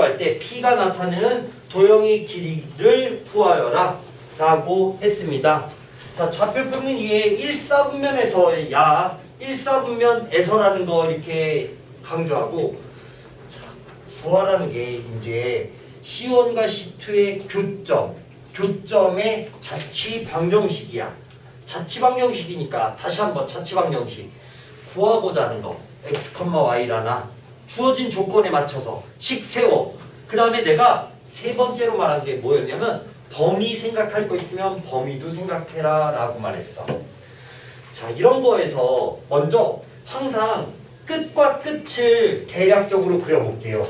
할때 P가 나타내는 도형의 길이를 구하여라 라고 했습니다. 자, 좌표평면 위에 1사분면에서 야, 1사분면에서라는 거 이렇게 강조하고 자, 구하라는 게 이제 C1과 C2의 교점, 교점의 자취 방정식이야. 자취 방정식이니까 다시 한번 자취 방정식 구하고자 하는 거 x, y라나 주어진 조건에 맞춰서 식 세워. 그 다음에 내가 세 번째로 말한 게 뭐였냐면 범위 생각할 거 있으면 범위도 생각해라 라고 말했어. 자 이런 거에서 먼저 항상 끝과 끝을 대략적으로 그려볼게요.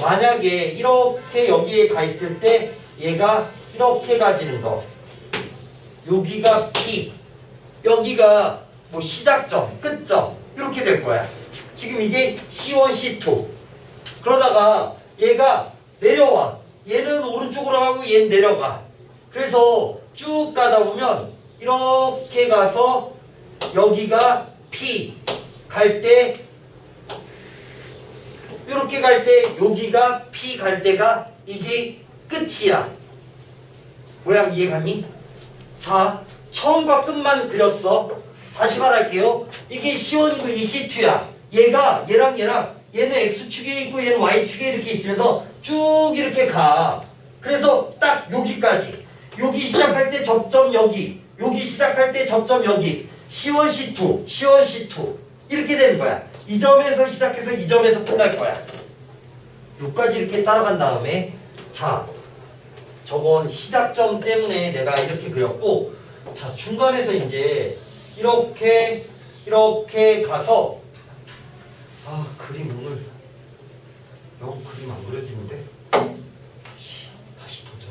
만약에 이렇게 여기에 가 있을 때 얘가 이렇게 가지는 거 여기가 P 여기가 뭐 시작점 끝점 이렇게 될 거야. 지금 이게 C1, C2 그러다가 얘가 내려와. 얘는 오른쪽으로 가고 얘는 내려가. 그래서 쭉 가다 보면 이렇게 가서 여기가 P 갈 때 이렇게 갈 때 여기가 P 갈 때가 이게 끝이야. 모양 이해갔니? 자 처음과 끝만 그렸어. 다시 말할게요. 이게 C1이고 이 C2야 얘가 얘랑 얘랑 얘는 X축에 있고 얘는 Y축에 이렇게 있으면서 쭉 이렇게 가. 그래서 딱 여기까지. 여기 시작할 때 접점 여기. 여기 시작할 때 접점 여기. C1, C2, C1, C2 이렇게 되는 거야. 이 점에서 시작해서 이 점에서 끝날 거야. 여기까지 이렇게 따라간 다음에 자 저건 시작점 때문에 내가 이렇게 그렸고 자 중간에서 이제 이렇게 이렇게 가서 아 그림 오늘. 영 그림 안 그려지는데? 씨, 다시 도전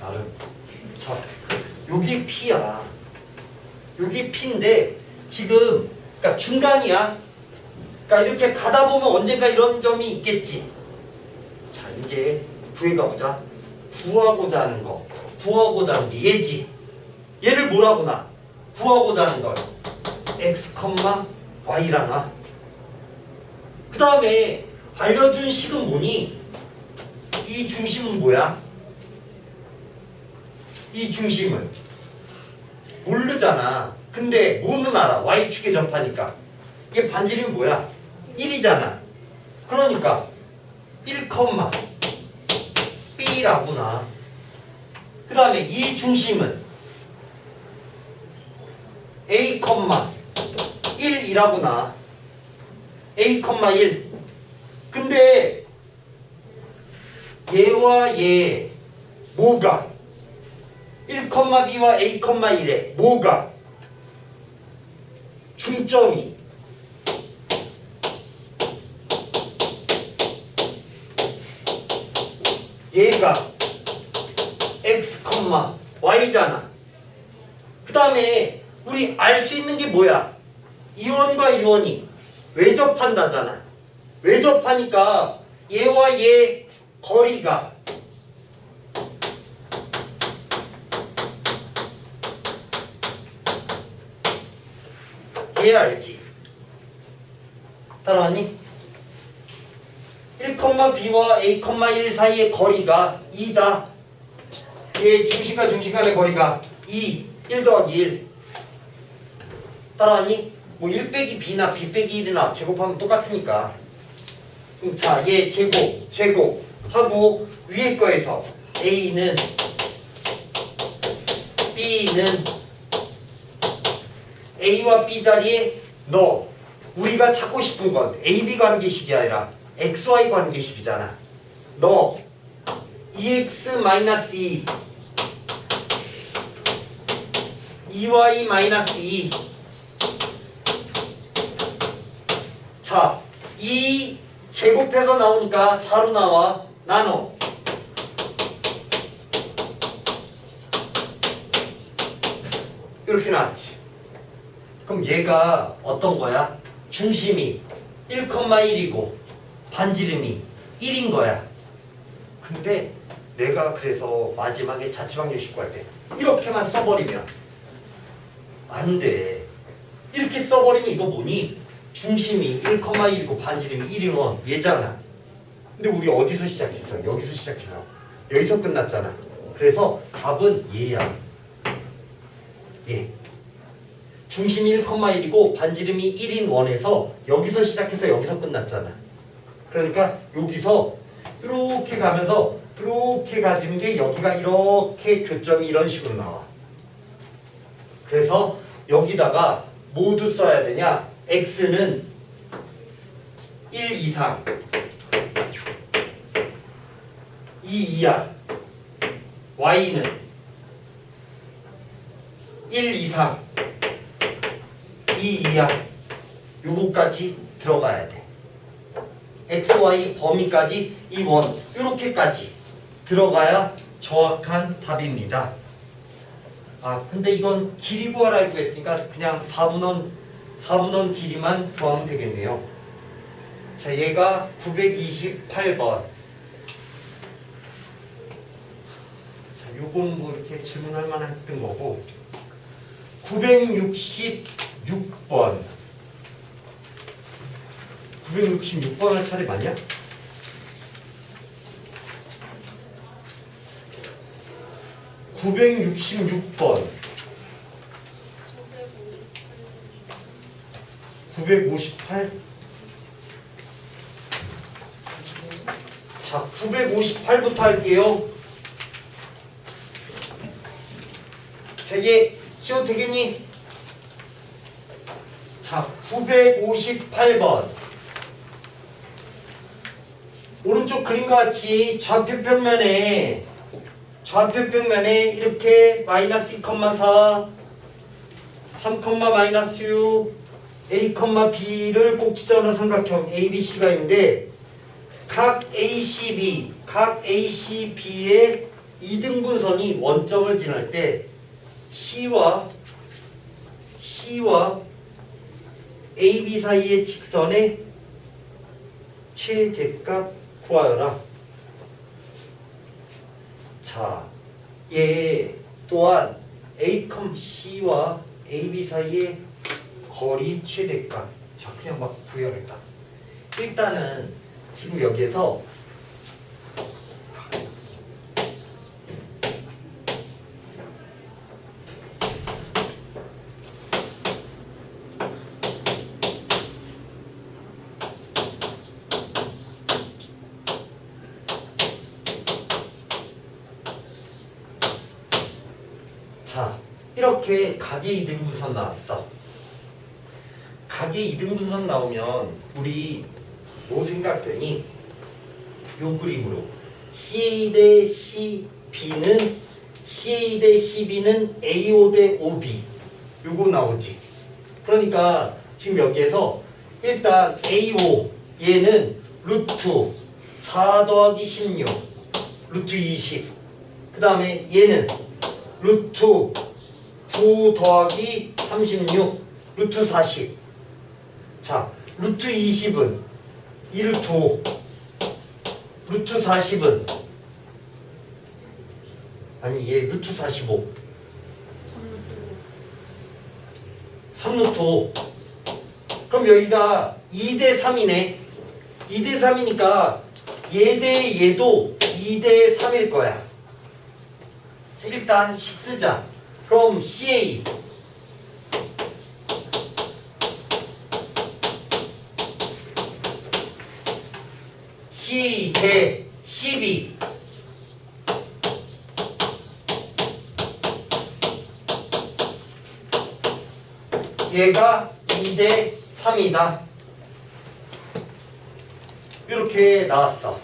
나름. 자 여기 P야. 여기 P인데 지금 그러니까 중간이야. 그러니까 이렇게 가다 보면 언젠가 이런 점이 있겠지. 자 이제 구해가 보자. 구하고자 하는 거 구하고자 하는 게 얘지. 얘를 뭐라고 나? 구하고자 하는 걸. X, y라 나. 그 다음에 알려준 식은 뭐니 이 중심은 뭐야? 이 중심은 모르잖아. 근데 뭐는 알아. Y축에 접하니까. 이게 반지름이 뭐야? 1이잖아. 그러니까 1, B라구나. 그 다음에 이 중심은 A, 1이라구나. A, 1. 근데 얘와 얘 뭐가 1,B와 A, 1에 뭐가 중점이 얘가 x, y잖아. 그 다음에 우리 알 수 있는 게 뭐야? 이원과 이원이 외접한다잖아. 외접하니까 얘와 얘 거리가 얘 알지? 따라왔니? 1,b와 a,1 사이의 거리가 2다. 얘 중심과 중심 간의 거리가 2, 1 더하기 1. 따라하니? 뭐1 빼기 b나 b 빼기 1이나 제곱하면 똑같으니까. 그럼 자, 얘 제곱, 제곱 하고 위에 거에서 a는 b는 a와 b 자리에 넣어. 우리가 찾고 싶은 건 a, b 관계식이 아니라 xy 관계식이잖아. 너 ex 2 2y 2 자, 2 제곱해서 나오니까 4로 나와. 나눠. 이렇게 나왔지. 그럼 얘가 어떤 거야? 중심이 1,1이고 반지름이 1인 거야. 근데 내가 그래서 마지막에 자취방정 식구할 때 이렇게만 써버리면 안 돼. 풀어버리면 이거 뭐니? 중심이 1,1이고 반지름이 1인 원 얘잖아. 근데 우리 어디서 시작했어? 여기서 시작해서 여기서 끝났잖아. 그래서 답은 얘야. 얘. 중심이 1,1이고 반지름이 1인 원에서 여기서 시작해서 여기서 끝났잖아. 그러니까 여기서 이렇게 가면서 이렇게 가지는 게 여기가 이렇게 교점이 이런 식으로 나와. 그래서 여기다가 모두 써야 되냐? x는 1 이상 2 이하 y는 1 이상 2 이하 요거까지 들어가야 돼. xy 범위까지 이 원 이렇게까지 들어가야 정확한 답입니다. 아 근데 이건 길이 구하라고 했으니까 그냥 4분원 4분원 길이만 구하면 되겠네요. 자 얘가 928번. 자 요건 뭐 이렇게 질문할 만했던 거고 966번. 966번 할 차례 맞냐? (966번) (958) 자 (958부터) 할게요. 자 이게 시오 되겠니? 자 958번. 오른쪽 그림과 같이 좌표 평면에 좌표 평면에 이렇게 마이너스 2,4 3, 마이너스 6 A, B를 꼭지점으로 삼각형 ABC가 있는데 각 ACB, 각 ACB의 이등분선이 원점을 지날 때 C와 C와 AB 사이의 직선의 최대값 구하여라. 자, 얘 또한 A, C와 AB 사이의 거리 최대값. 자, 그냥 막 구해야겠다. 일단은 지금 여기에서 자, 이렇게 각의 이등분선 나왔어. 각의 이등분선 나오면 우리 뭐 생각되니? 요 그림으로 CA 대 CB는 CA 대 CB는 AO 대 OB 요거 나오지. 그러니까 지금 여기에서 일단 AO 얘는 루트 4 더하기 16 루트 20그 다음에 얘는 루트 9 더하기 36 루트 40 자, 루트 20은 2루트 5 루트 40은 아니 얘 루트 45 3루트 5 그럼 여기가 2대 3이네. 2대 3이니까 얘 대 얘도 2대 3일 거야. 자, 일단 식 쓰자 그럼 CA CA 대 CB 얘가 2대 3이다. 이렇게 나왔어.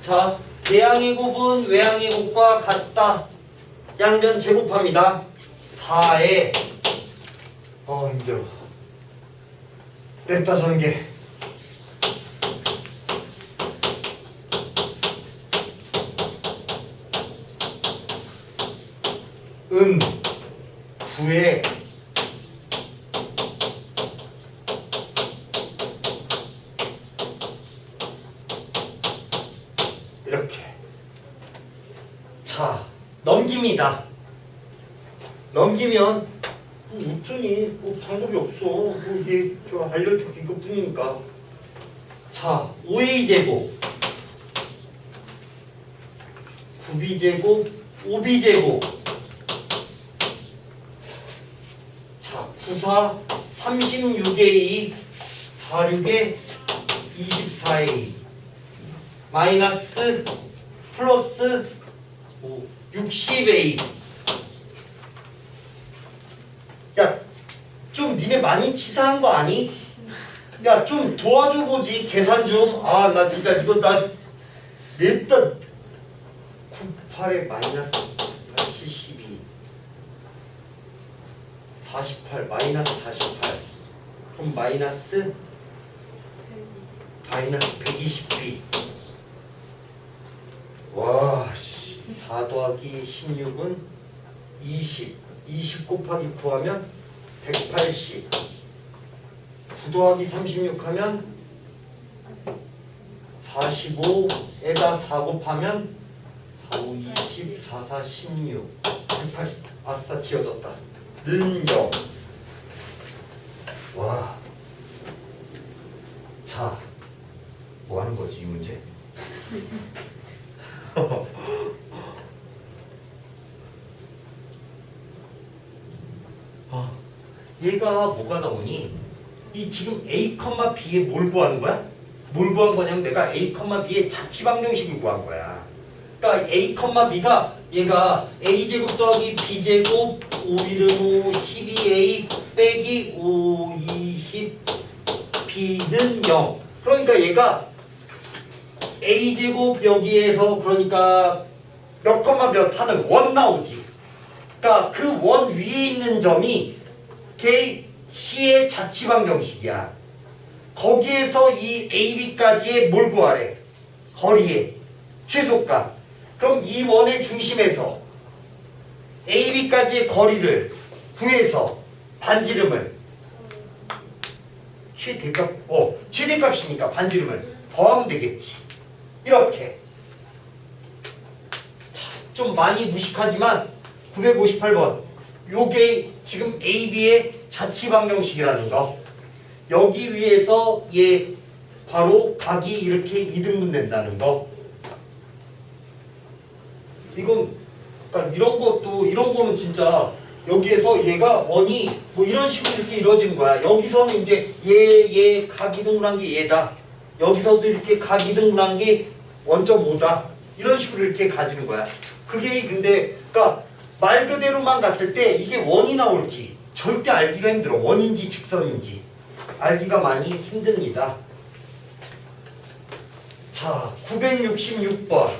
자, 내항의 곱은 외항의 곱과 같다. 양변 제곱합니다. 4에 어 힘들어. 냅다 전개. 은 9에 이렇게 자 넘기면 어쩌니? 뭐 방법이 없어. 뭐저 알려줘 이것뿐이니까. 자, 5a 제곱, 9b 제곱, 5b 제곱. 자, 94, 36a, 46에 24a, 마이너스 플러스 60a. 야, 좀 니네 많이 치사한 거 아니? 야, 좀 도와줘 보지 계산 좀. 아, 나 진짜 이거 나 냈다. 98에 마이너스 72. 48 마이너스 48. 그럼 마이너스 마이너스 120b. 와, 씨. 4 더하기 16은 20. 20 곱하기 9 하면 180. 9 더하기 36 하면 45에다 4 곱하면 4, 5, 20, 4, 4, 16 180 아싸 지어졌다 는 0. 와. 자, 뭐 하는 거지 이 문제? 아, 얘가 뭐가 나오니? 이 지금 A, B에 뭘 구하는 거야? 뭘 구한 거냐면 내가 A, B의 자취방정식을 구한 거야. 그러니까 A, B가 얘가 A 제곱 더하기 B 제곱 5 1은 5 12A 빼기 5 20 B는 0. 그러니까 얘가 A 제곱 여기에서 그러니까 몇 컴마 몇 하는 원 나오지. 그러니까 그 원 위에 있는 점이 걔 C의 자취방정식이야. 거기에서 이 AB까지의 뭘 구하래? 거리의 최소값. 그럼 이 원의 중심에서 AB까지의 거리를 구해서 반지름을 최대값, 어, 최대값이니까 반지름을 더하면 되겠지. 이렇게. 자, 좀 많이 무식하지만 958번. 요게 지금 AB의 자취방정식이라는 거. 여기 위에서 얘 바로 각이 이렇게 이등분 된다는 거. 이건 그러니까 이런 것도 이런 거는 진짜 여기에서 얘가 원이 뭐 이런 식으로 이렇게 이루어진 거야. 여기서는 이제 얘 얘각 이등분한 게 얘다. 여기서도 이렇게 각 이등분한 게 원점 5다. 이런 식으로 이렇게 가지는 거야. 그게 근데 그러니까 말 그대로만 갔을 때 이게 원이 나올지 절대 알기가 힘들어. 원인지 직선인지 알기가 많이 힘듭니다. 자, 966번.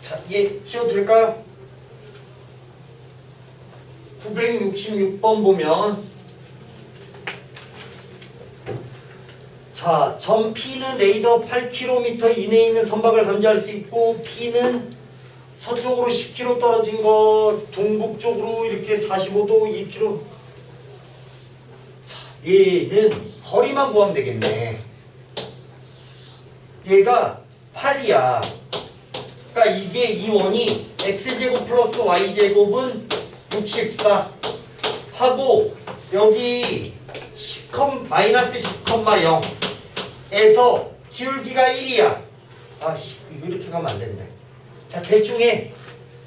자, 얘 치워도 될까요? 966번 보면 자, 점 P는 레이더 8km 이내에 있는 선박을 감지할 수 있고 P는 서쪽으로 10km 떨어진 거 동북쪽으로 이렇게 45도 2km 자, 얘는 거리만 구하면 되겠네. 얘가 8이야. 그러니까 이게 이 원이 x제곱 플러스 y제곱은 64 하고 여기 10, 마이너스 10,0 에서 기울기가 1이야. 아씨 이렇게 가면 안 되는데. 자 대충 해.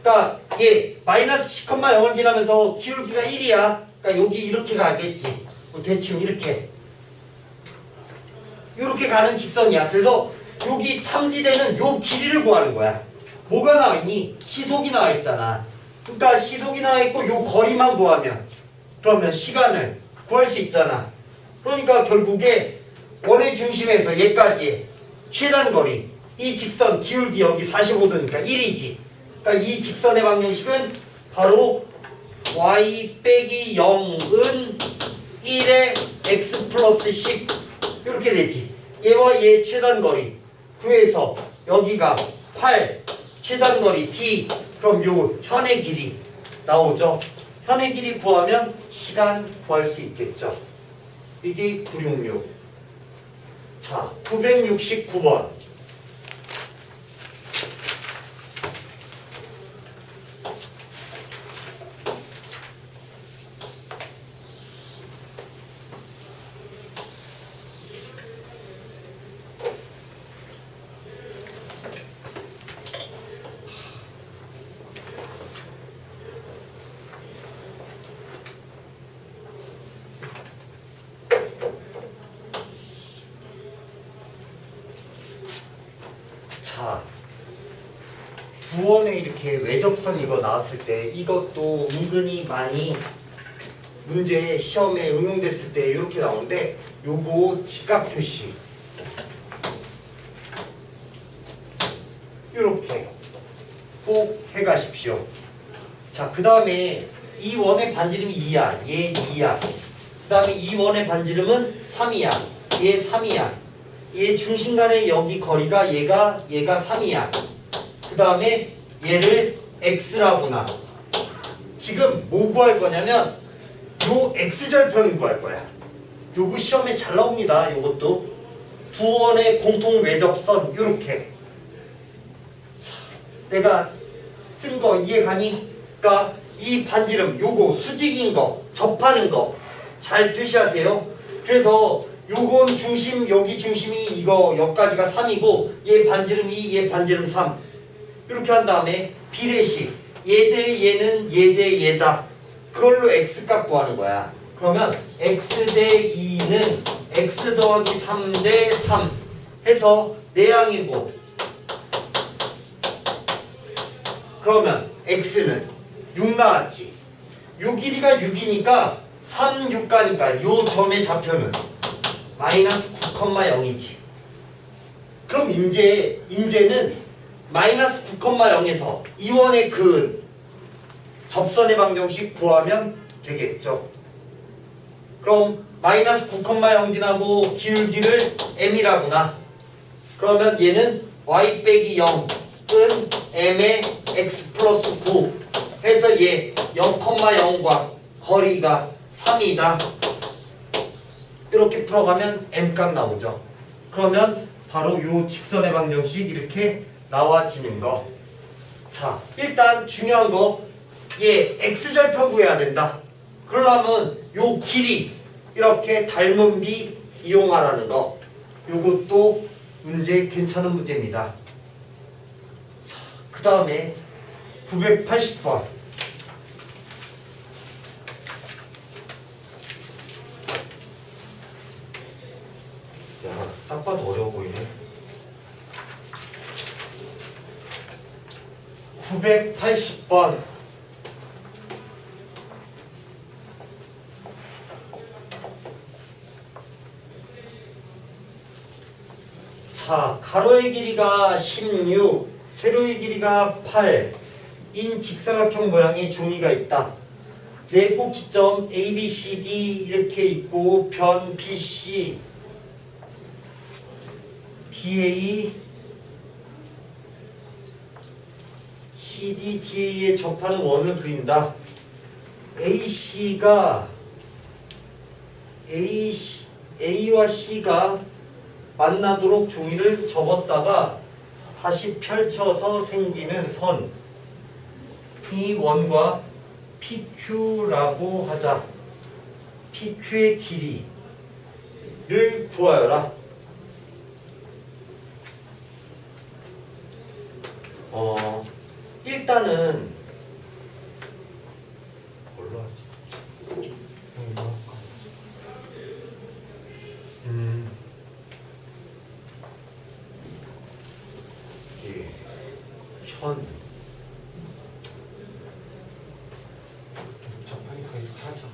그러니까 얘 마이너스 10,0을 지나면서 기울기가 1이야. 그러니까 여기 이렇게 가겠지. 뭐 대충 이렇게. 이렇게 가는 직선이야. 그래서 여기 탐지되는 요 길이를 구하는 거야. 뭐가 나와 있니? 시속이 나와 있잖아. 그러니까 시속이 나와 있고 요 거리만 구하면 그러면 시간을 구할 수 있잖아. 그러니까 결국에 원의 중심에서 얘까지 최단 거리 이 직선 기울기 여기 45도니까 1이지. 그러니까 이 직선의 방정식은 바로 y 빼기 0은 1의 x 플러스 10 이렇게 되지. 얘와 얘 최단 거리 구해서 여기가 8 최단 거리 t 그럼 요 현의 길이 나오죠. 현의 길이 구하면 시간 구할 수 있겠죠. 이게 966. 자, 969번. 자, 부원에 이렇게 외접선 이거 나왔을 때 이것도 은근히 많이 문제 시험에 응용됐을 때 이렇게 나오는데 요거 직각 표시 이렇게 꼭 해가십시오. 자, 그 다음에 이 원의 반지름이 2야. 얘 2야. 그 다음에 이 원의 반지름은 3이야. 얘 3이야. 얘 중심 간의 여기 거리가 얘가 얘가 3이야. 그 다음에 얘를 x라구나. 지금 뭐 구할 거냐면 요 x절편 구할 거야. 요거 시험에 잘 나옵니다. 요것도 두 원의 공통 외접선 요렇게. 자, 내가 쓴 거 이해가니? 그러니까 이 반지름 요거 수직인 거 접하는 거 잘 표시하세요. 그래서 요건 중심 여기 중심이 이거 여기까지가 3이고 얘 반지름이 얘 반지름 3 이렇게 한 다음에 비례식 얘대 얘는 얘대 얘다. 그걸로 x값 구하는 거야. 그러면 x 대 2는 x 더하기 3 대 3 해서 내양이고. 그러면 x는 6 나왔지 요 길이가 6이니까 3, 6 가니까 요 점의 좌표는 마이너스 9,0이지. 그럼 인제 인제는 마이너스 9,0에서 이원의 그 접선의 방정식 구하면 되겠죠. 그럼 마이너스 9,0 지나고 기울기를 m이라구나. 그러면 얘는 y 빼기 0은 m의 x 플러스 9 해서 얘 0,0과 거리가 3이다. 이렇게 풀어가면 m값 나오죠. 그러면 바로 요 직선의 방정식 이렇게 나와지는 거. 자, 일단 중요한 거, 얘 x절편 구해야 된다. 그러려면 요 길이 이렇게 닮은 비 이용하라는 거. 요것도 문제 괜찮은 문제입니다. 자, 그 다음에 980번. 야, 딱 봐도 어려워 보이네. 980번. 자, 가로의 길이가 16, 세로의 길이가 8, 인 직사각형 모양의 종이가 있다. 네 꼭지점 A, B, C, D 이렇게 있고 변 B, C DA CD, DA에 접하는 원을 그린다. AC가 A, A와 C가 만나도록 종이를 접었다가 다시 펼쳐서 생기는 선. 이 원과 PQ라고 하자. PQ의 길이를 구하여라. 어, 일단은 뭘로 하지? 이거 할까? 음. 예. 현. 접하니까 이렇게 하자.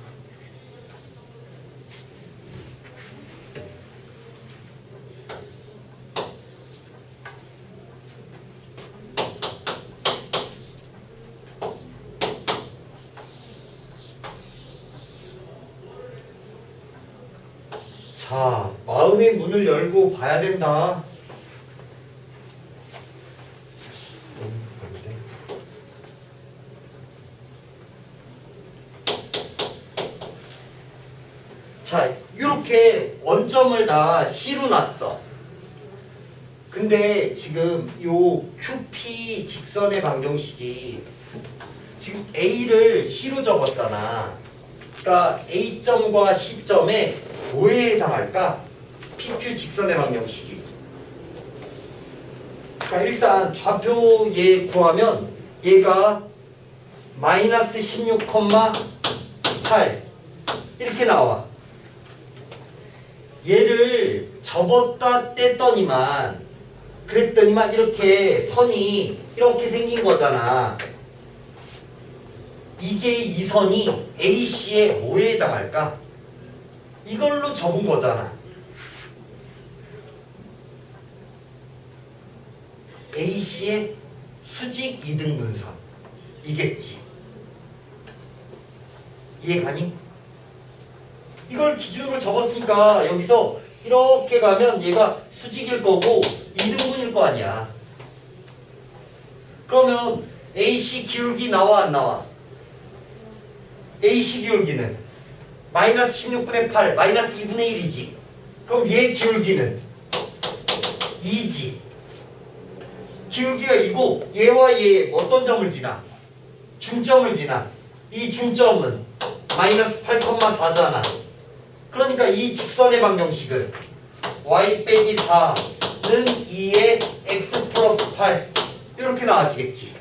자, 마음의 문을 열고 봐야 된다. 자, 이렇게 원점을 다 C로 놨어. 근데 지금 요 QP 직선의 방정식이 지금 A를 C로 적었잖아. 그러니까 A점과 C점에 뭐에 해당할까? PQ 직선의 방정식이. 그러니까 일단 좌표 얘 구하면 얘가 마이너스 16,8 이렇게 나와. 얘를 접었다 뗐더니만 그랬더니만 이렇게 선이 이렇게 생긴 거잖아. 이게 이 선이 AC에 뭐에 해당할까? 이걸로 접은 거잖아. AC의 수직 이등분선 이겠지. 이해가니? 이걸 기준으로 적었으니까 여기서 이렇게 가면 얘가 수직일 거고 이등분일 거 아니야. 그러면 AC 기울기 나와 안 나와? AC 기울기는 마이너스 16분의 8 마이너스 2분의 1이지. 그럼 얘 기울기는 2지. 기울기가 이고 얘와 얘 어떤 점을 지나? 중점을 지나. 이 중점은 마이너스 8,4잖아. 그러니까 이 직선의 방정식은 y 빼기 4 는 2의 x 플러스 8 이렇게 나와지겠지.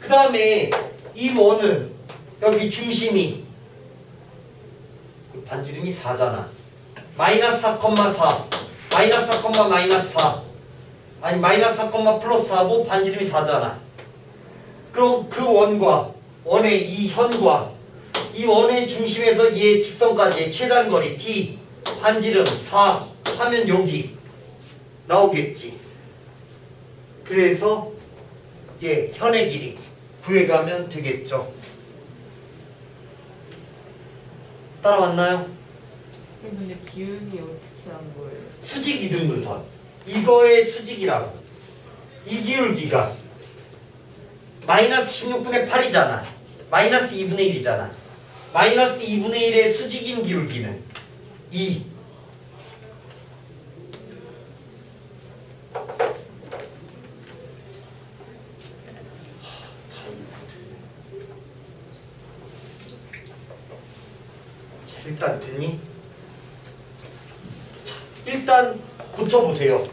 그 다음에 이 원은 여기 중심이 반지름이 4잖아. 마이너스 4,4 마이너스 4, 마이너스 4 아니 마이너스 4, 플러스 4고 반지름이 4잖아. 그럼 그 원과 원의 이 현과 이 원의 중심에서 얘 직선까지의 최단 거리 t 반지름 4 하면 여기 나오겠지. 그래서 얘 현의 길이 구해가면 되겠죠. 따라왔나요? 근데 기운이 어떻게 한 거예요? 수직 이등분선 이거의 수직이라고 이 기울기가 마이너스 16분의 8이잖아 마이너스 2분의 1이잖아 마이너스 2분의 1의 수직인 기울기는 2 자,